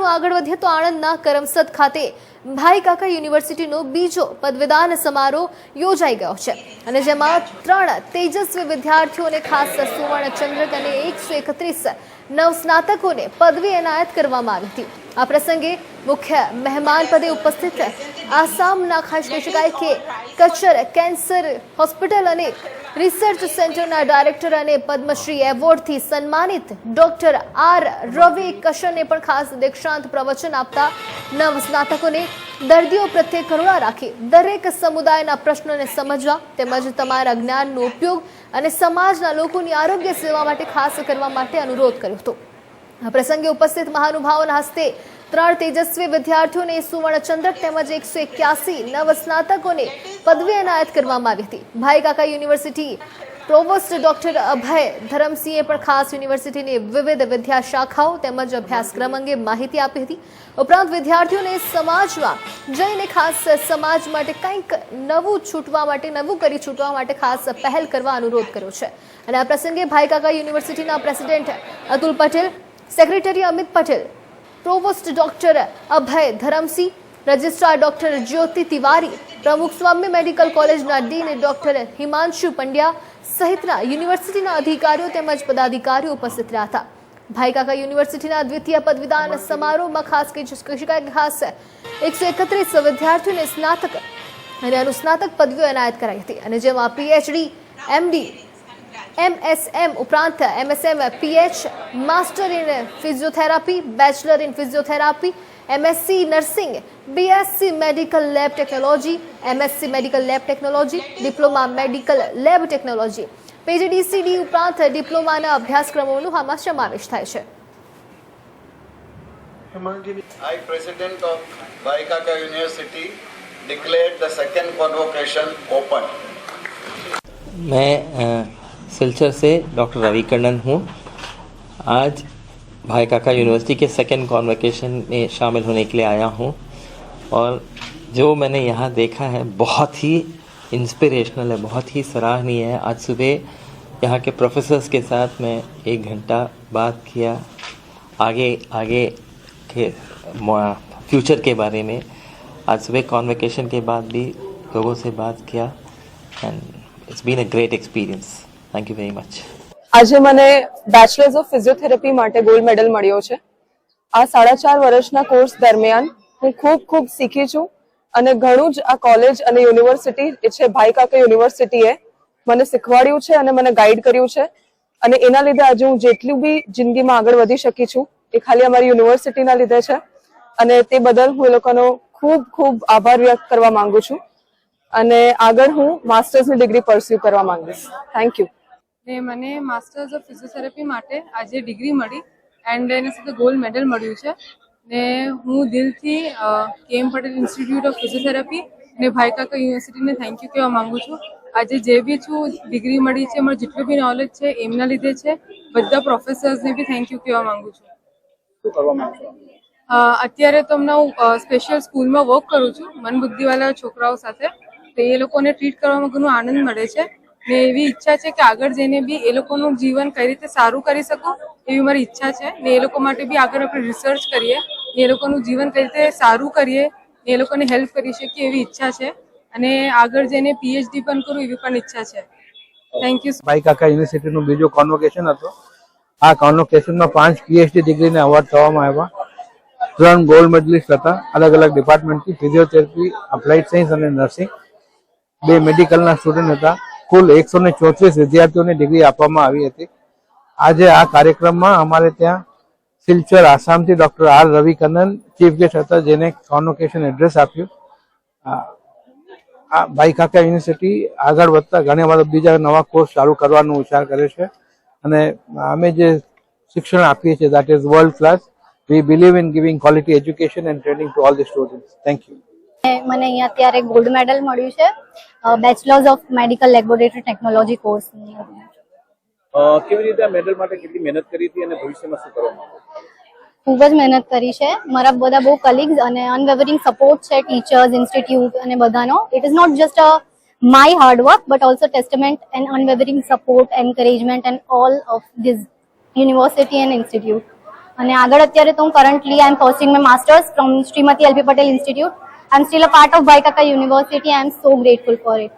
સમાચારમાં આગળ વધીએ તો આણંદના કરમસદ ખાતે ભાઈ કાકા યુનિવર્સિટીનો બીજો પદવીદાન સમારોહ યોજાઈ ગયો છે. અને જેમાં ત્રણ તેજસ્વી વિદ્યાર્થીઓને ખાસ સુવર્ણ ચંદ્રક અને એકસો એકત્રીસ નવસ્નાતકોને પદવી એનાયત કરવામાં આવી હતી. આ પ્રસંગે મુખ્ય મહેમાન પદે ઉપસ્થિત આસામના ખાસ કહી શકાય કે કચ્છર કેન્સર હોસ્પિટલ અને રિસર્ચ સેન્ટરના ડાયરેક્ટર અને પદ્મશ્રી એવોર્ડથી સન્માનિત ડોક્ટર આર રવિ કશને પણ ખાસ દીક્ષાંત પ્રવચન આપતા નવ સ્નાતકોને દર્દીઓ પ્રત્યે કરુણા રાખી દરેક સમુદાયના પ્રશ્નોને સમજવા તેમજ તમારા જ્ઞાનનો ઉપયોગ અને સમાજના લોકોની આરોગ્ય સેવા માટે ખાસ કરવા માટે અનુરોધ કર્યો હતો. આ પ્રસંગે ઉપસ્થિત મહાનુભાવોના હસ્તે ત્રણ તેજસ્વી વિદ્યાર્થીઓને સુવર્ણચંદ્રક તેમજ એકસો એક્યાસી નવ સ્નાતકોને પદવી એનાયત કરવામાં આવી હતી. ભાઈ કાકા યુનિવર્સિટી પ્રોવોસ્ટ ડોક્ટર અભય ધરમસિંહે પણ ખાસ યુનિવર્સિટીની વિવિધ વિદ્યા શાખાઓ તેમજ અભ્યાસક્રમ અંગે માહિતી આપી હતી. ઉપરાંત વિદ્યાર્થીઓને સમાજમાં જઈને ખાસ સમાજ માટે કંઈક નવું છૂટવા માટે, નવું કરી છૂટવા માટે ખાસ પહેલ કરવા અનુરોધ કર્યો છે. અને આ પ્રસંગે ભાઈ કાકા યુનિવર્સિટીના president Atul Patel, secretary Amit Patel provost doctor Abhay Dharamsinh, registrar doctor Jyoti Tiwari Pramukh Swami medical કોલેજના ડીન ડોક્ટર હિમાંશુ પંડ્યા સહિતના યુનિવર્સિટીના અધિકારીઓ તેમજ પદાધિકારીઓ ઉપસ્થિત રહ્યા હતા. ભાઈકાકા યુનિવર્સિટીના દ્વિતીય પદવીદાન સમારોહમાં ખાસ કહી શકાય ખાસ એકસો એકત્રીસ વિદ્યાર્થીઓને સ્નાતક અને અનુસ્નાતક પદવીઓ એનાયત કરાઈ હતી અને જેમાં પીએચડી એમડી એમએસએમ ઉપરાંત MSM PH master in physiotherapy bachelor in physiotherapy MSc nursing BSc medical lab technology MSc medical lab technology diploma medical lab technology PGDCD ઉપરાંત ડિપ્લોમાના અભ્યાસક્રમોનું આમાં સમાવેશ થાય છે I, President of Baikaka University, declared the second convocation open. मैं सिलचर से doctor Ravi Kannan हूँ। आज भाई काका यूनिवर्सिटी के सेकेंड कॉन्वोकेशन में शामिल होने के लिए आया हूँ। और जो मैंने यहाँ देखा है, बहुत ही इंस्पिरेशनल है, बहुत ही सराहनीय है। आज सुबह यहाँ के प्रोफेसर्स के साथ मैं एक घंटा बात किया। आगे आगे के फ्यूचर के बारे में। आज सुबह कॉन्वोकेशन के बाद भी लोगों से बात किया। And it's been a great experience thank you very much આજે મને બેચલર્સ ઓફ ફિઝિયોથેરાપી માટે ગોલ્ડ મેડલ મળ્યો છે. આ સાડા ચાર વર્ષના કોર્સ દરમિયાન હું ખૂબ ખૂબ શીખી છું અને ઘણું જ આ કોલેજ અને યુનિવર્સિટી એ છે, ભાઈ કાકા યુનિવર્સિટીએ મને શીખવાડ્યું છે અને મને ગાઈડ કર્યું છે. અને એના લીધે આજે હું જેટલું બી જિંદગીમાં આગળ વધી શકી છું, એ ખાલી અમારી યુનિવર્સિટીના લીધે છે. અને તે બદલ હું એ લોકોનો ખૂબ ખૂબ આભાર વ્યક્ત કરવા માંગુ છું. અને આગળ હું માસ્ટર્સની ડિગ્રી પરસ્યુ કરવા માંગીશ. થેન્ક યુ ને મને માસ્ટર્સ ઓફ ફિઝિયોથેરાપી માટે આજે ડિગ્રી મળી એન્ડ એના સાથે ગોલ્ડ મેડલ મળ્યું છે. ને હું દિલથી કેમ પટેલ ઇન્સ્ટિટ્યૂટ ઓફ ફિઝિયોથેરાપી ને ભાઈ કાકા યુનિવર્સિટીને થેન્ક યુ કહેવા માંગુ છું. આજે જે બી છું ડિગ્રી મળી છે મારું જેટલું બી નોલેજ છે એમના લીધે છે બધા પ્રોફેસર્સને બી થેન્ક યુ કહેવા માંગુ છું. અત્યારે તો હમણાં હું સ્પેશિયલ સ્કૂલમાં વર્ક કરું છું મનબુદ્ધિવાળા છોકરાઓ સાથે. તો એ લોકોને ટ્રીટ કરવામાં ઘણો આનંદ મળે છે. ને એવી ઈચ્છા છે કે આગળ જઈને બી એ લોકોનું જીવન કઈ રીતે સારું કરી શકું એવી મારી ઈચ્છા છે ને એ લોકો માટે બી આગળ આપણે રિસર્ચ કરીએ ને એ લોકોનું જીવન કઈ રીતે સારું કરીએ ને એ લોકોને હેલ્પ કરી શકીએ એવી ઈચ્છા છે અને આગળ જઈને પીએચડી પણ કરું એવી પણ ઈચ્છા છે. થેન્ક યુ ભાઈ કાકા, યુનિવર્સિટીનું બીજું કોન્વોકેશન હતું. આ કોન્વોકેશનમાં પાંચ પીએચડી ડીગ્રીને અવોર્ડ થવામાં આવ્યા. ત્રણ ગોલ્ડ મેડલિસ્ટ હતા. અલગ અલગ ડિપાર્ટમેન્ટથી ફિઝિયોથેરાપી અપ્લાઇડ સાયન્સ અને નર્સિંગ બે મેડિકલના સ્ટુડન્ટ હતા. કુલ એકસો ને ચોત્રીસ વિદ્યાર્થીઓને ડિગ્રી આપવામાં આવી હતી. આજે આ કાર્યક્રમમાં અમારે ત્યાં Silchar આસામથી doctor R Ravi Kannan chief guest હતા, જેને કોન્વોકેશન એડ્રેસ આપ્યું. આ ભાઈ કાકા યુનિવર્સિટી આગળ વધતા ઘણા બધા બીજા નવા કોર્સ ચાલુ કરવાનો વિચાર કરે છે. અને અમે જે શિક્ષણ આપીએ છીએ that is world class we believe in giving quality education and training to all the students thank you મને અહીંયા અત્યારે ગોલ્ડ મેડલ મળ્યું છે. Bachelors of medical laboratory technology કોર્સની કેવી રીતે મેડલ માટે કેટલી મહેનત કરી હતી અને ભવિષ્યમાં શું કરવા ખૂબ જ મહેનત કરી છે. મારા બધા બહુ કલીગ્સ અને અનવેવરિંગ સપોર્ટ છે ટીચર્સ ઇન્સ્ટિટ્યૂટ અને બધાનો. It is not just a my hard work but also testament and unwavering support encouragement and all of these university and institute અને આગળ અત્યારે તો હું currently I am pursuing my masters from Shrimati LP Patel institute I'm still a part of Waikaka University. I'm so grateful for it.